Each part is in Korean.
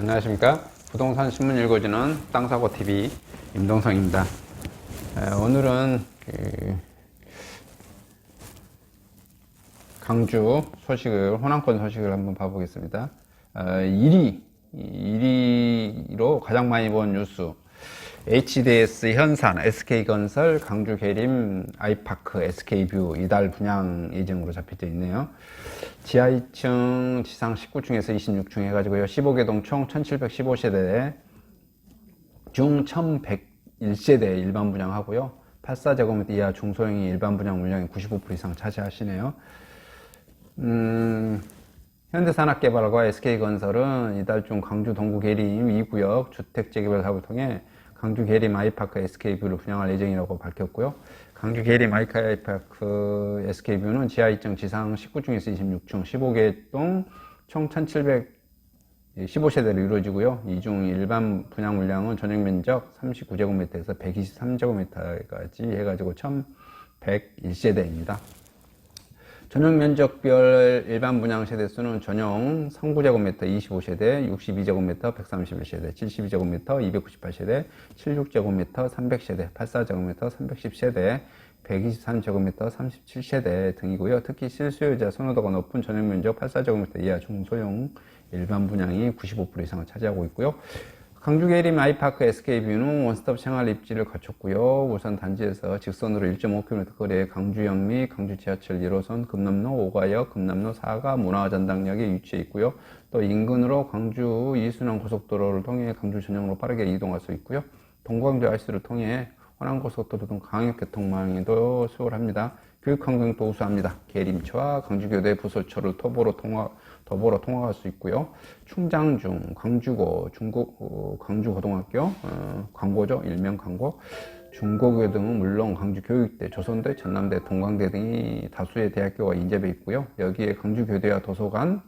안녕하십니까 부동산 신문 읽어주는 땅사고 TV 임동성입니다. 에, 오늘은 그 강주 소식을 호남권 소식을 한번 봐보겠습니다. 어, 1위 1위로 가장 많이 본 뉴스 HDS 현산, SK건설, 강주 계림, 아이파크, SK뷰 이달 분양 예정으로 잡혀져 있네요. 지하 2층, 지상 19층에서 26층 해가지고요. 15개동 총 1715세대 중 1101세대 일반 분양하고요. 84제곱미터 이하 중소형이 일반 분양 물량의 95% 이상 차지하시네요. 음, 현대산업개발과 SK건설은 이달 중 강주 동구 계림 2구역 주택 재개발 사업을 통해 강주 계림 아이파크 SK뷰를 분양할 예정이라고 밝혔고요. 강주 계림 아이파크 SK뷰는 지하 2층 지상 19층에서 26층 15개 동 총 1715세대로 이루어지고요. 이 중 일반 분양 물량은 전용 면적 39제곱미터에서 123제곱미터까지 해가지고 1101세대입니다. 전용 면적별 일반 분양 세대 수는 전용 39제곱미터 25세대, 62제곱미터 131세대, 72제곱미터 298세대, 76제곱미터 300세대, 84제곱미터 310세대, 123제곱미터 37세대 등이고요. 특히 실수요자 선호도가 높은 전용 면적 84제곱미터 이하 중소형 일반 분양이 95% 이상을 차지하고 있고요. 강주 계림 아이파크 SK뷰는 원스톱 생활 입지를 갖췄고요. 우선 단지에서 직선으로 1.5km 거리에 강주역 및 강주 지하철 1호선, 금남로 5가역, 금남로 4가 문화전당역에 위치해 있고요. 또 인근으로 강주 이순환 고속도로를 통해 강주 전역으로 빠르게 이동할 수 있고요. 동광주 IC를 통해 호남고속도로 등 강역교통망에도 수월합니다. 교육환경도 우수합니다. 계림초와 강주교대 부설초를 토보로 통화, 도보로 통화할 수 있고요. 충장중, 광주고, 중국, 어, 광주고등학교, 어, 광고죠. 일명 광고. 중고교 등은 물론 강주교육대, 조선대, 전남대, 동광대 등이 다수의 대학교가 인접해 있고요. 여기에 강주교대와 도서관,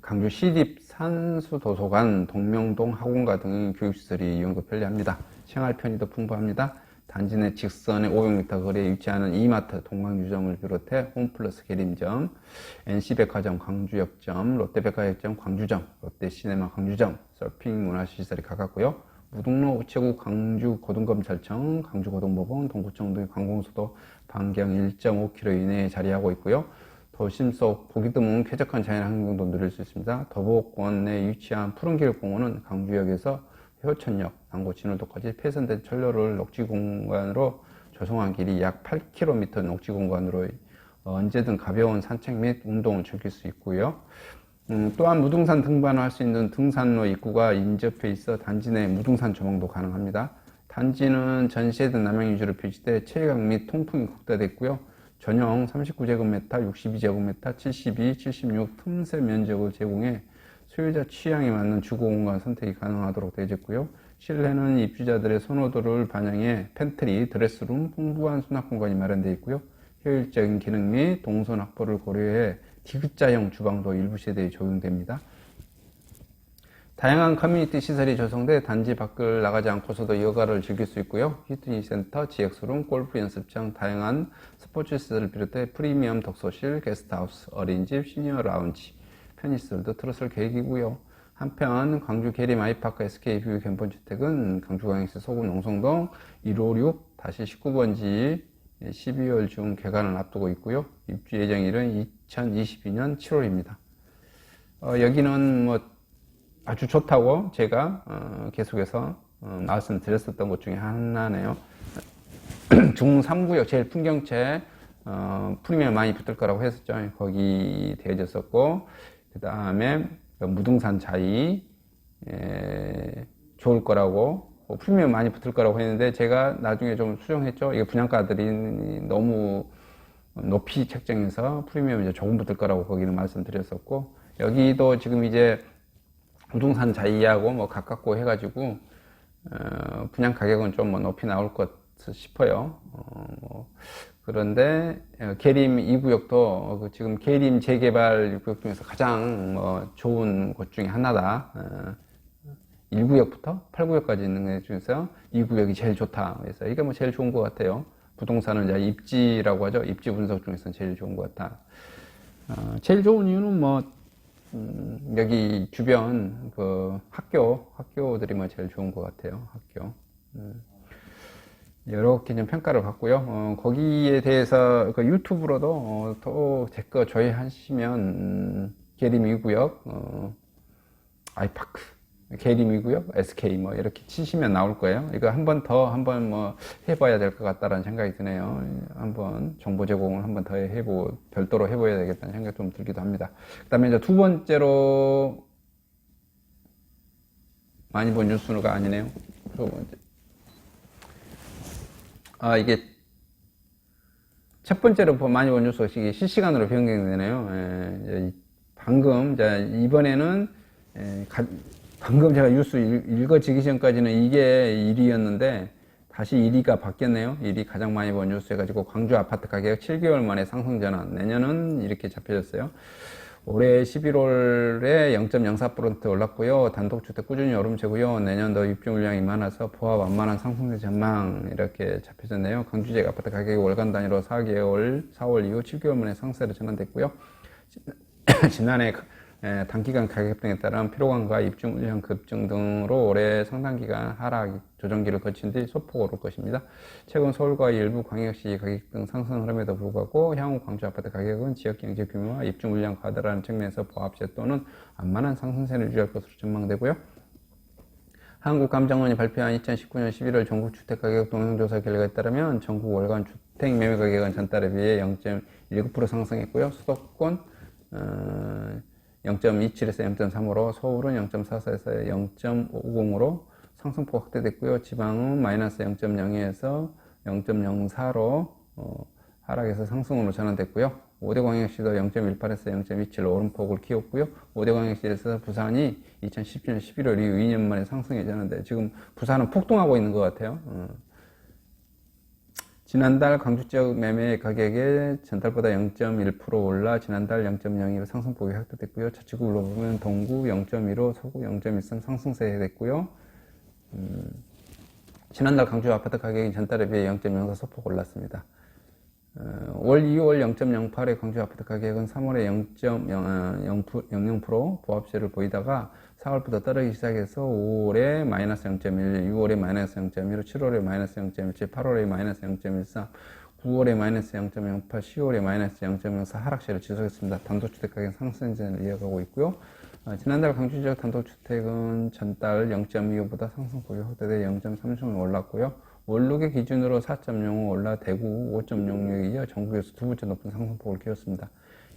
강주 시립 산수 도서관, 동명동 학원가 등의 교육시설이 이용도 편리합니다. 생활 편의도 풍부합니다. 단지 내 직선의 500m 거리에 위치하는 이마트 동광유점을 비롯해 홈플러스 계림점, NC백화점 광주역점, 롯데백화역점 광주점, 롯데시네마 광주점, 서핑 문화시설이 가깝고요. 무등로 우체국 강주 고등검찰청, 강주 고등법원, 동구청 등의 관공서도 반경 1.5km 이내에 자리하고 있고요. 도심 속 보기 드문 쾌적한 자연 환경도 누릴 수 있습니다. 더보권에 위치한 푸른길 공원은 강주역에서 효천역, 남구 진월도까지 폐선된 철로를 녹지 공간으로 조성한 길이 약 8km 녹지 공간으로 언제든 가벼운 산책 및 운동을 즐길 수 있고요. 음, 또한 무등산 등반을 할 수 있는 등산로 입구가 인접해 있어 단지 내 무등산 조망도 가능합니다. 단지는 전시회등 남양 위주로 표시돼 체감 및 통풍이 국대됐고요. 전용 39제곱미터, 62제곱미터, 72, 76 틈새 면적을 제공해 소유자 취향에 맞는 주거 공간 선택이 가능하도록 되어 있고요. 실내는 입주자들의 선호도를 반영해 팬트리, 드레스룸, 풍부한 수납 공간이 마련되어 있고요. 효율적인 기능 및 동선 확보를 고려해 디귿자형 주방도 일부 세대에 적용됩니다. 다양한 커뮤니티 시설이 조성돼 단지 밖을 나가지 않고서도 여가를 즐길 수 있고요. 히트니 센터, 지역소름, 골프 연습장, 다양한 스포츠 시설을 비롯해 프리미엄 독서실, 게스트하우스, 어린이집, 시니어 라운지, 편의시설도 틀었을 계획이고요. 한편 광주 계림 아이파크 SK뷰 견본주택은 강주광역시 소금 농성동 156-19번지 12월 중 개관을 앞두고 있고요. 입주 예정일은 2022년 7월입니다. 어, 여기는 뭐 아주 좋다고 제가 어, 계속해서 어, 말씀드렸었던 것 중에 하나네요. 중 3구역 제일 풍경채 어, 프리미엄 많이 붙을 거라고 했었죠. 거기 되어졌었고 그 다음에 무등산 자이 에, 좋을 거라고 뭐 프리미엄 많이 붙을 거라고 했는데 제가 나중에 좀 수정했죠. 이게 분양가들이 너무 높이 책정해서 프리미엄 이제 조금 붙을 거라고 거기는 말씀드렸었고 여기도 지금 이제 무등산 자이하고 뭐 가깝고 해가지고 어, 분양 가격은 좀 뭐 높이 나올 것 싶어요. 어, 뭐 그런데 어, 계림 2구역도 그 지금 계림 재개발 구역 중에서 가장 뭐 좋은 곳 중에 하나다. 어, 1구역부터 8구역까지 있는 것 중에서 2구역이 제일 좋다. 그래서 이게 뭐 제일 좋은 것 같아요. 부동산은 이제 입지라고 하죠. 입지 분석 중에서 제일 좋은 것 같다. 어, 제일 좋은 이유는 뭐 음, 여기 주변 그 학교 학교들이 뭐 제일 좋은 것 같아요. 학교. 음. 이렇게 좀 평가를 받고요. 어, 거기에 대해서 그 유튜브로도 어, 또 제거 조회하시면 음, 계림이구역, 어, 아이파크, 계림이구역, SK 뭐 이렇게 치시면 나올 거예요. 이거 한 번 더 한번 뭐 해봐야 될 것 같다라는 생각이 드네요. 한번 정보 제공을 한번 더 해보 별도로 해봐야 되겠다는 생각이 좀 들기도 합니다. 그다음에 이제 두 번째로 많이 본 뉴스가 아니네요. 두 번째. 아, 이게 첫 번째로 보- 많이 본 뉴스가 이게 실시간으로 변경되네요. 예, 방금, 이제 이번에는 예, 가- 방금 제가 뉴스 읽- 읽어지기 전까지는 이게 1위였는데 다시 1위가 바뀌었네요. 1위 가장 많이 본 뉴스 해가지고 광주 아파트 가격 7개월 만에 상승 전환. 내년은 이렇게 잡혀졌어요. 올해 11월에 0.04% 올랐고요. 단독주택 꾸준히 오름세고요. 내년도 입주 물량이 많아서 부합 완만한 상승세 전망 이렇게 잡혀졌네요. 광주지역 아파트 가격이 월간 단위로 4개월, 4월 이후 7개월 만에 상세로 전환됐고요. 지난해 에, 단기간 가격 협동에 따른 피로감과 입주 물량 급증 등으로 올해 상당 기간 하락 조정기를 거친 뒤 소폭 오를 것입니다. 최근 서울과 일부 광역시 가격 등 상승 흐름에도 불구하고 향후 광주 아파트 가격은 지역 경제 규모와 입주 물량 과다라는 측면에서 보합세 또는 안만한 상승세를 유지할 것으로 전망되고요. 한국감정원이 발표한 2019년 11월 전국 주택가격 동향조사 결과에 따르면 전국 월간 주택 매매 가격은 전달에 비해 0.19% 상승했고요. 수도권 어, 0.27에서 0.3으로 서울은 0.44에서 0.50으로 상승폭 확대됐고요. 지방은 마이너스 0.02에서 0.04로 어, 하락해서 상승으로 전환됐고요. 5대 광역시도 0.18에서 0.27로 오름폭을 키웠고요. 5대 광역시에서 부산이 2017년 11월 이후 2년 만에 상승에 전환돼 지금 부산은 폭등하고 있는 것 같아요. 어. 지난달 광주 지역 매매 가격이 전달보다 0.1% 올라 지난달 0.02로 상승폭이 확대됐고요. 자치구로 보면 동구 0.15, 서구 0.13 상승세 됐고요. 음, 지난달 광주 아파트 가격이 전달에 비해 0.04 소폭 올랐습니다. 어, 월 2월 0.08의 광주 아파트 가격은 3월에 0.00% 보합세를 보이다가 4월부터 떨어지기 시작해서 5월에 마이너스 0.1, 6월에 마이너스 0.15, 7월에 마이너스 0.17, 8월에 마이너스 0.13, 9월에 마이너스 0.08, 10월에 마이너스 0.04 하락세를 지속했습니다. 단독주택 가격 상승세를 이어가고 있고요. 어, 지난달 광주 지역 단독주택은 전달 0.25보다 상승 폭이 확대돼 0.36을 올랐고요. 월록의 기준으로 4.05 올라 대구 5.06에 이어 전국에서 두 번째 높은 상승폭을 키웠습니다.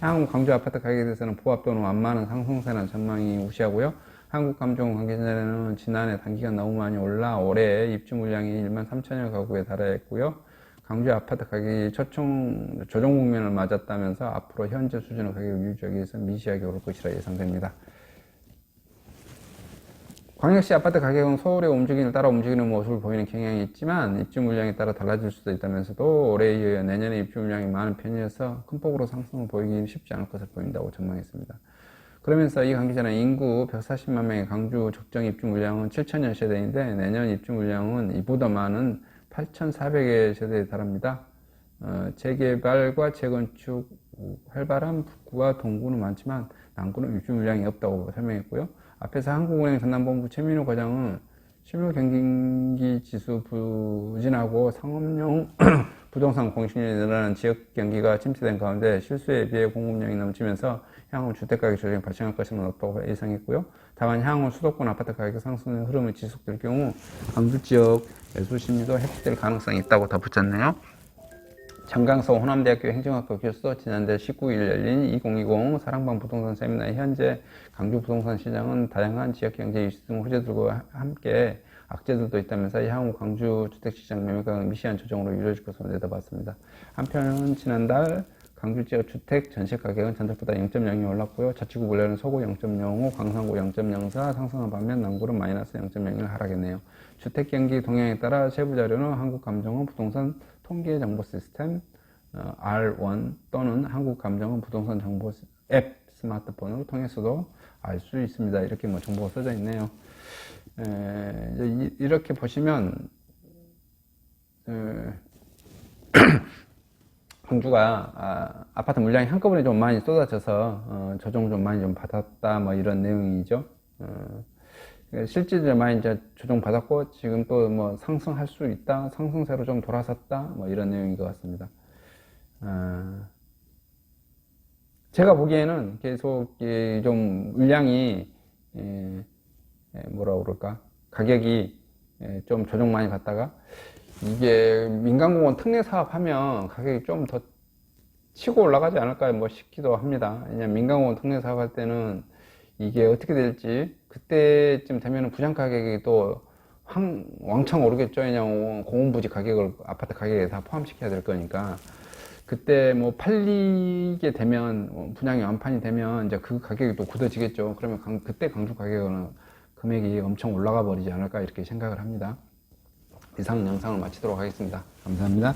향후 광주 아파트 가격에 대해서는 보합 또는 완만한 상승세라는 전망이 우시하고요. 한국감정 관계자는 지난해 단기간 너무 많이 올라 올해 입주 물량이 1만 3천여 가구에 달하였고요. 광주 아파트 가격이 초청 조정 국면을 맞았다면서 앞으로 현재 수준의 가격 유지하기 위해서 미시하게 오를 것이라 예상됩니다. 광역시 아파트 가격은 서울의 움직임을 따라 움직이는 모습을 보이는 경향이 있지만 입주 물량에 따라 달라질 수도 있다면서도 올해 이어 내년에 입주 물량이 많은 편이어서 큰 폭으로 상승을 보이기는 쉽지 않을 것을 보인다고 전망했습니다. 그러면서 이 관계자는 인구 140만 명의 강주 적정 입주 물량은 7천여 세대인데 내년 입주 물량은 이보다 많은 8,400여 세대에 달합니다. 어, 재개발과 재건축 활발한 북구와 동구는 많지만 남구는 입주 물량이 없다고 설명했고요. 앞에서 한국은행 전남본부 최민호 과장은 실물 경기 지수 부진하고 상업용 부동산 공실률이 늘어나는 지역 경기가 침체된 가운데 실수에 비해 공급량이 넘치면서 향후 주택가격 조정이 발생할 것임을 높다고 예상했고요. 다만 향후 수도권 아파트 가격 상승 흐름이 지속될 경우 광주 지역 매수 심리도 회복될 가능성이 있다고 덧붙였네요. 정강서 호남대학교 행정학과 교수 지난달 19일 열린 2020 사랑방 부동산 세미나에 현재 강주 부동산 시장은 다양한 지역 경제 유치 등 호재들과 함께 악재들도 있다면서 향후 광주 주택시장 매매가 미시한 조정으로 이루어질 것으로 내다봤습니다. 한편 지난달 강주 지역 주택 전세 가격은 전달보다 0.02 올랐고요. 자치구 분류는 서구 0.05, 강상구 0.04 상승한 반면 남구는 마이너스 0.01 하락했네요. 주택 경기 동향에 따라 세부 자료는 한국감정원 부동산 통계 정보 시스템 어, R1 또는 한국감정원 부동산 정보 앱 스마트폰을 통해서도 알 수 있습니다. 이렇게 뭐 정보가 써져 있네요. 에, 이렇게 보시면 에, 광주가 아, 아파트 물량이 한꺼번에 좀 많이 쏟아져서 어, 조정 좀 많이 좀 받았다 뭐 이런 내용이죠. 어, 실질적으로 많이 이제 조정 받았고 지금 또 뭐 상승할 수 있다, 상승세로 좀 돌아섰다 뭐 이런 내용인 것 같습니다. 아, 제가 보기에는 계속 이좀 물량이 예, 예, 뭐라 그럴까 가격이 예, 좀 조정 많이 갔다가 이게 민간공원 특례 사업 하면 가격이 좀 더 치고 올라가지 않을까 뭐 싶기도 합니다. 왜냐면 민간공원 특례 사업 할 때는 이게 어떻게 될지 그때쯤 되면 분양 가격이 또 황, 왕창 오르겠죠. 왜냐면 공원부지 가격을 아파트 가격에 다 포함시켜야 될 거니까. 그때 뭐 팔리게 되면 어, 분양이 완판이 되면 이제 그 가격이 또 굳어지겠죠. 그러면 강- 그때 강주 가격은 금액이 엄청 올라가 버리지 않을까 이렇게 생각을 합니다. 이상 영상을 마치도록 하겠습니다. 감사합니다.